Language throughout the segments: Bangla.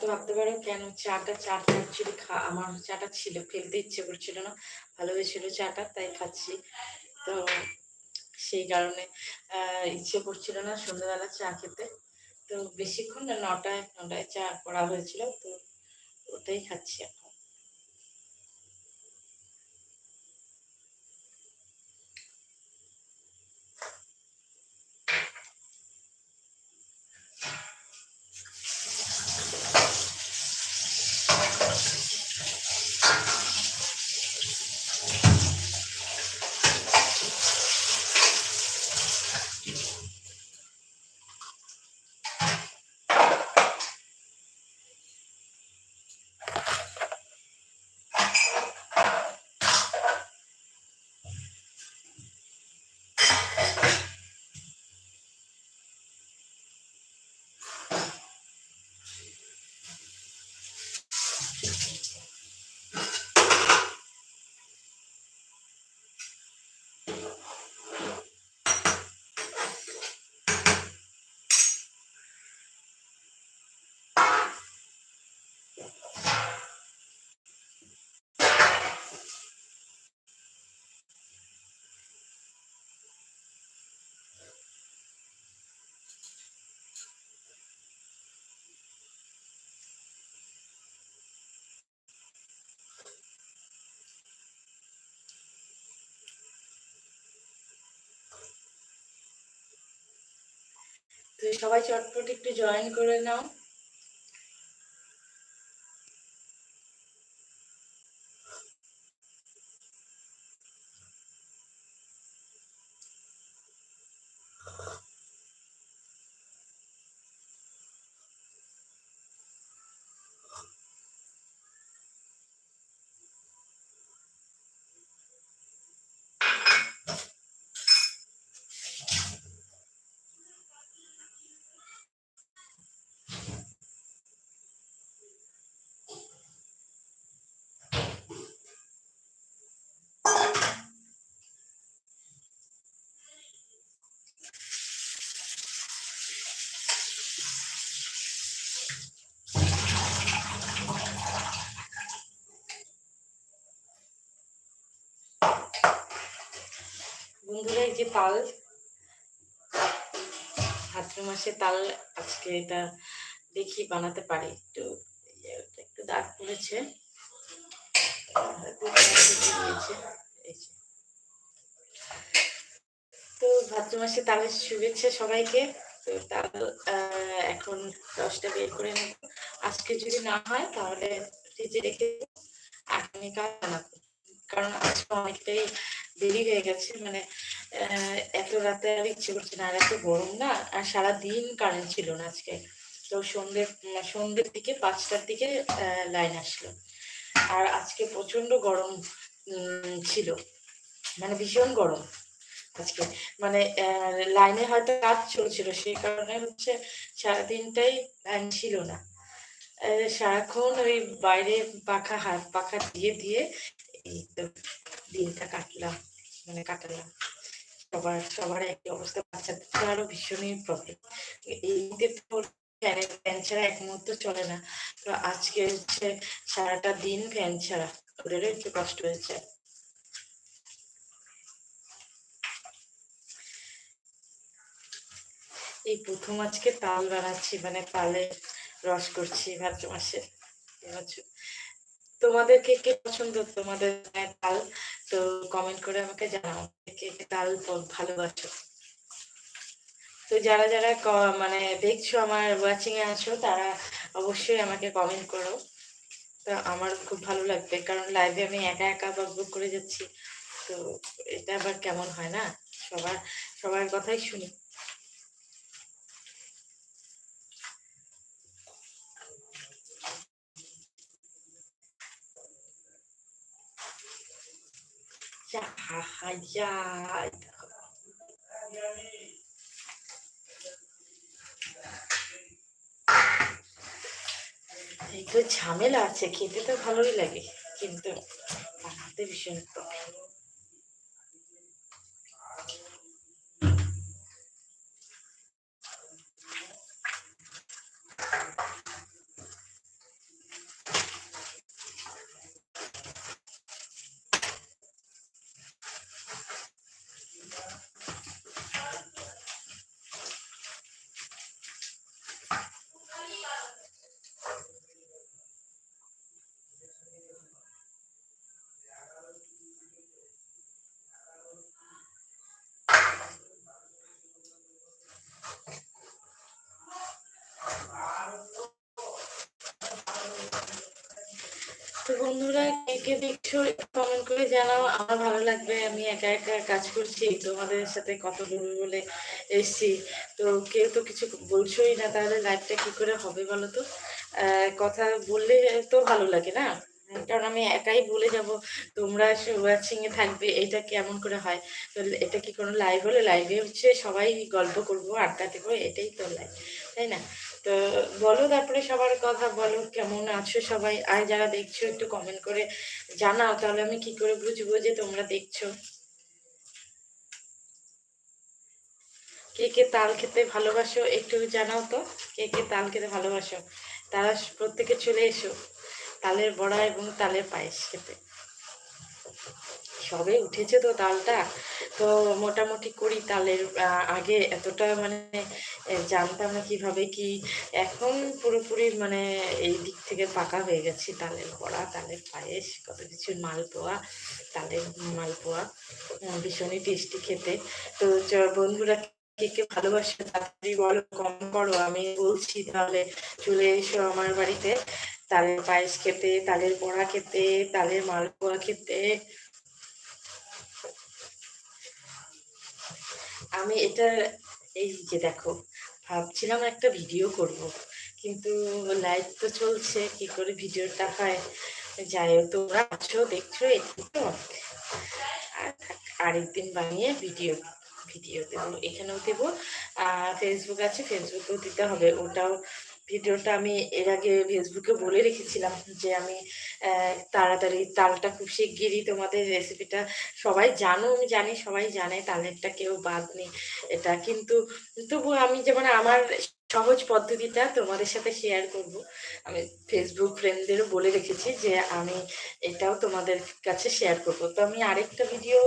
হয়তো ভাবতে পারো কেন চাটা চাটা অ্যাকচুয়ালি খা, আমার চাটা ছিল, ফেলতে ইচ্ছে করছিল না। ভালো হয়েছিল চাটা, তাই খাচ্ছি। তো সেই কারণে ইচ্ছে করছিল না সন্ধ্যাবেলা চা খেতে। তো বেশিক্ষণ না, নটায় নটায় চা করা হয়েছিল, তো ওটাই খাচ্ছি এখন তো সবাই চটপট একটু জয়েন করে নাও বন্ধুরা এই যে তাল ভাদ্র মাসে তাল আজকে এটা দেখি বানাতে পারি। একটু ইয়ে, একটু দাগ পড়েছে। তো ভাদ্র মাসে তালের শুভেচ্ছা সবাইকে। তো তাল এখন দশটা বের করে নেব। আজকে যদি না হয় তাহলে ফ্রিজে রেখে আগামীকাল বানাবো। কারণ আজকে অনেকটাই দেরি হয়ে গেছে। মানে এত রাতে আর ইচ্ছে করছে না, আর এত গরম না, আর সারাদিন কারেন্ট ছিল না আজকে। তো সন্ধ্যে সন্ধ্যের দিকে, পাঁচটার দিকে লাইন আসলো। আর আজকে প্রচণ্ড গরম ছিল। মানে ভীষণ গরম আজকে। মানে লাইনে হয়তো কাজ চলছিল, সেই কারণে হচ্ছে সারাদিনটাই লাইন ছিল না। সারাক্ষণ ওই বাইরে পাখা হাত, পাখা দিয়ে দিয়ে এই তো দিনটা কাটলাম মানে কাটালাম। সবার সবার একই অবস্থা বাচ্চাদের আরও ভীষণই প্রবলেম এইতে তো ফ্যান ছাড়া এক মুহূর্ত চলে না। তো আজকে হচ্ছে সারাটা দিন ফ্যান ছাড়া। ওদেরও একটু কষ্ট হয়েছে। এই প্রথম আজকে তাল বানাচ্ছি মানে তালের রস করছি ভাদ্র মাসে। এবছর তোমাদের কে কে পছন্দ? তোমাদের তাল? তো কমেন্ট করে আমাকে জানাও কে কে তাল ভালোবাসো। তো যারা যারা মানে দেখছ আমার ওয়াচিং এ আছো, তারা অবশ্যই আমাকে কমেন্ট করো। তো আমার খুব ভালো লাগবে, কারণ লাইভে আমি একা একা বকবক করে যাচ্ছি। তো এটা আবার কেমন হয় না? সবার সবার কথাই শুনি। ঝামেলা আছে খেতে তো ভালোই লাগে কিন্তু বানাতে ভীষণ problem। কে কমেন্ট করে জানাও, আমার ভালো লাগবে, আমি একা একা কাজ করছি, তোমাদের সাথে কথা বলব বলে এসছি। তো কেউ তো কিছু বলছোই না, তাহলে লাইফটা কি করে হবে বলো তো? কথা বললে তো ভালো লাগে না? কারণ আমি একাই বলে যাব, তোমরা ওয়াচিং এ থাকবে, এটা কেমন করে হয়? তো এটা কি কোনো লাইভ হলে? লাইভে হচ্ছে সবাই গল্প করব, আড্ডা দেবো, এটাই তো লাইভ তাই না? তো বলো তারপরে সবার কথা বলো আছো সবাই। আর যারা দেখছ, একটু কমেন্ট করে জানাও, তাহলে আমি কি করে বুঝব যে তোমরা দেখছ? কে কে তাল খেতে ভালোবাসো একটু জানাও তো। কে কে তাল খেতে ভালোবাসো? তারা প্রত্যেকে চলে এসো। তালের বড়া এবং তালের পায়েস খেতে। সবে উঠেছে তো তালটা তো মোটামুটি করি তালের আগে এতটা মানে জানতাম না কীভাবে কি। এখন পুরোপুরি মানে এই দিক থেকে পাকা হয়ে গেছে তালের বড়া তালের পায়েস, কত কিছু মালপোয়া তালের মালপোয়া। ভীষণই টেস্টি খেতে। তো বন্ধুরা কে কে ভালোবাসে তাড়াতাড়ি বলো কম করো। আমি বলছি তাহলে চলে এসো আমার বাড়িতে। তালের পায়েস খেতে তালের বড়া খেতে তালের মালপোয়া খেতে। আমি এটা, এই যে দেখো, ভাবছিলাম একটা ভিডিও করব, কিন্তু লাইভ তো চলছে, কি করে ভিডিওটা হয়? যাই হোক, তোমরা আছো, দেখছ এটি তো আরেকদিন বানিয়ে ভিডিও ভিডিও দেবো। এখানেও দেবো। আর ফেসবুক আছে ফেসবুকেও দিতে হবে। ওটাও ভিডিওটা আমি এর আগে ফেসবুকে বলে রেখেছিলাম যে আমি তাড়াতাড়ি তালটা খুব শিগগিরই তোমাদের রেসিপিটা সবাই জানো, আমি জানি, সবাই জানে, তালেরটা কেউ বাদ নেই এটা। কিন্তু তবু আমি যেমন আমার সহজ পদ্ধতিটা তোমাদের সাথে শেয়ার করব, আমি ফেসবুক ফ্রেন্ডদেরও বলে রেখেছি যে আমি এটাও তোমাদের কাছে শেয়ার করব। তো আমি আরেকটা ভিডিও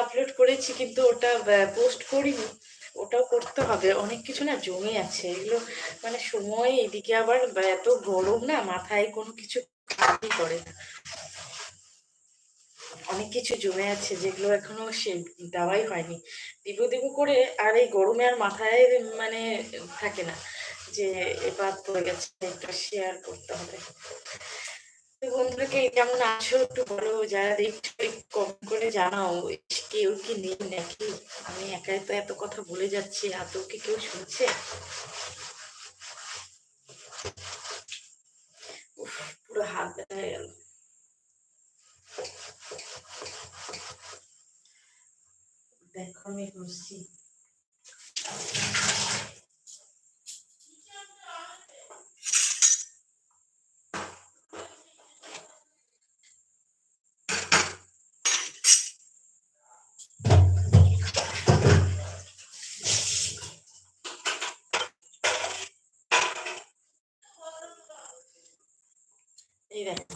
আপলোড করেছি, কিন্তু ওটা পোস্ট করিনি। ওটাও করতে হবে। অনেক কিছু না জমে আছে। এগুলো মানে সময়, এদিকে আবার এত গরম না, মাথায় কোনো কিছু কাজই করে অনেক কিছু জমে আছে যেগুলো এখনও সে দেওয়াই হয়নি। দিব দিব করে আর এই গরমে আর মাথায় মানে থাকে না যে এবার পড়ে গেছে একটা শেয়ার করতে হবে। তো বন্ধুরাকে কেমন আছো, একটু বলো, যারা দেখছ কম করে জানাও কেউ কি নেই নাকি? আমি একাই তো এত কথা বলে যাচ্ছি আদৌ কি কেউ শুনছে? পুরো হাত ব্যথা হয়ে গেল। দেখো আমি করছি এই দেখো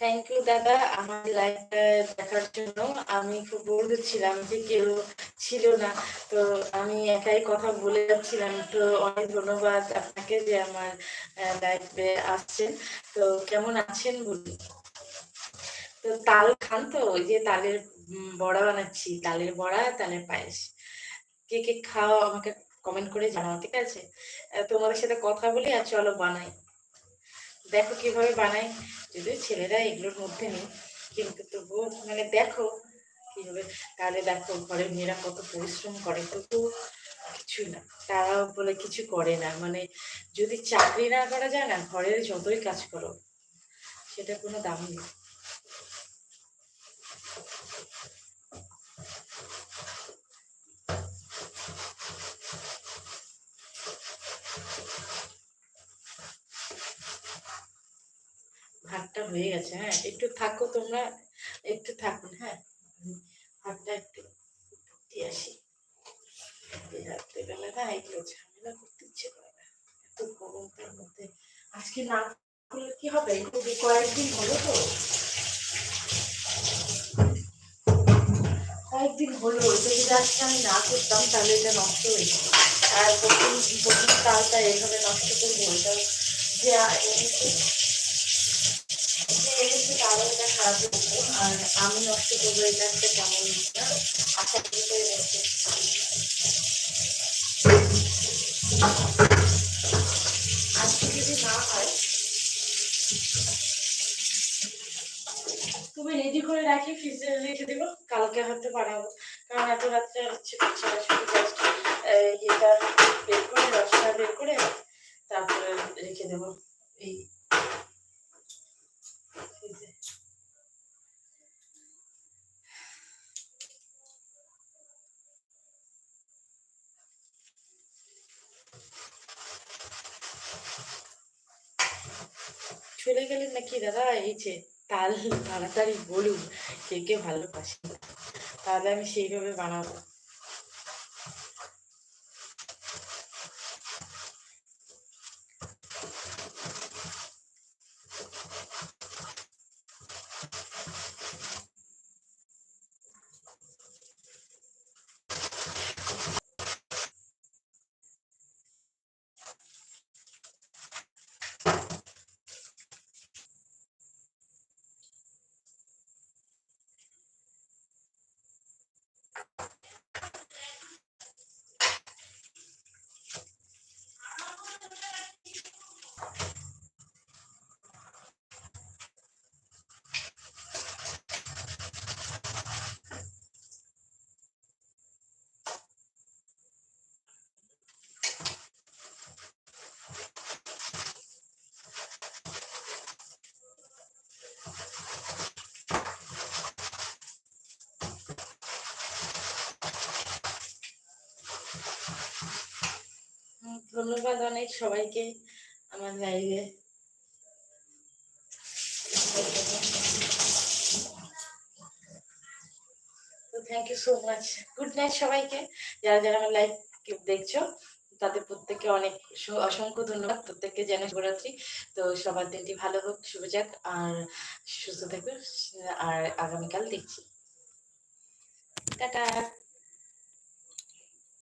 থ্যাংক ইউ দাদা, আমার লাইভটা দেখার জন্য। আমি খুব বোর্ড ছিলাম যে কেউ ছিল না। তো আমি একাই কথা বলে যাচ্ছিলাম। তো অনেক ধন্যবাদ আপনাকে যে আমার লাইভে আসছেন। তো কেমন আছেন বলুন? তো তাল খান তো, ওই যে তালের বড়া বানাচ্ছি। তালের বড়া, তালের পায়েস। কে কে খাও আমাকে কমেন্ট করে জানাও, ঠিক আছে? তোমাদের সাথে কথা বলি আর চলো বানাই। দেখো কীভাবে বানাই। যদিও ছেলেরা এগুলোর মধ্যে নেই, কিন্তু তবুও মানে দেখো কীভাবে। তাহলে দেখো ঘরের মেয়েরা কত পরিশ্রম করে, তবু কিছু না। তারাও বলে কিছু করে না। মানে যদি চাকরি না করা যায় না, ঘরের যতই কাজ করো, সেটা কোনো দাম নেই। ভাতটা হয়ে গেছে হ্যাঁ? একটু থাকো তোমরা, একটু থাকুন হ্যাঁ? ভাতটা একটু দিয়ে আসি। রাত্রেবেলা না এগুলো ঝামেলা করতে ইচ্ছে করে না। এত গরম তার মধ্যে। আজকে না করলে কি হবে? একটু কয়েকদিন হলো তো। কয়েকদিন হলো যদি আজকে আমি না করতাম তাহলে এটা নষ্ট হয়ে যেত। আর প্রথম প্রথম তালটা এইভাবে নষ্ট করব এটা যে তারও সাহায্য করব আর আমি নষ্ট করব এটা একটা কেমন আশা যদি না হয়, তুমি রেডি করে রাখি ফ্রিজে রেখে দেবো, কালকে হয়তো বানাবো। কারণ এত রাত্রে হচ্ছে জাস্ট ইয়েটা বের করে, রসটা বের করে তারপরে রেখে দেবো এই ফ্রিজে চলে এই যে তাল তাড়াতাড়ি বলুন কে কে ভালোবাসে। তাহলে আমি সেইভাবে বানাবো। ধন্যবাদ অনেক সবাইকে আমার লাইভে thank you so much good night সবাইকে। যারা যারা আমার লাইভ দেখছ, তাদের প্রত্যেককে অনেক অসংখ্য ধন্যবাদ। প্রত্যেককে জানাই শুভরাত্রি। তো সবার দিনটি ভালো হোক, শুভ যাক, আর সুস্থ থাকবে আর আগামীকাল দেখছি। টাটা।